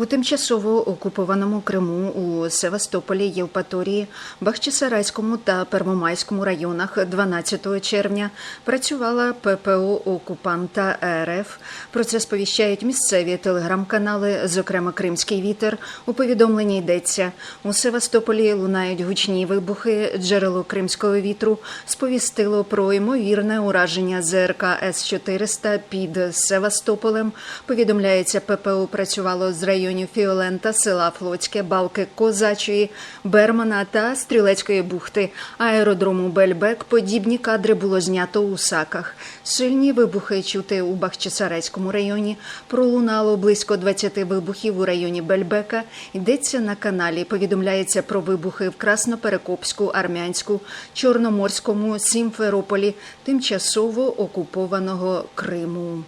У тимчасово окупованому Криму у Севастополі, Євпаторії, Бахчисарайському та Первомайському районах 12 червня працювала ППО окупанта РФ. Про це сповіщають місцеві телеграм-канали, зокрема Кримський вітер. У повідомленні йдеться у Севастополі лунають гучні вибухи. Джерело кримського вітру сповістило про ймовірне ураження ЗРК С-400 під Севастополем. Повідомляється, ППО працювало з районів Фіолента, села Флотське, Балки Козачої, Бермана та Стрілецької бухти, аеродрому Бельбек. Подібні кадри було знято у Саках. Сильні вибухи чути у Бахчисарайському районі. Пролунало близько 20 вибухів у районі Бельбека. Йдеться на каналі. Повідомляється про вибухи в Красноперекопську, Армянську, Чорноморському, Сімферополі, тимчасово окупованого Криму.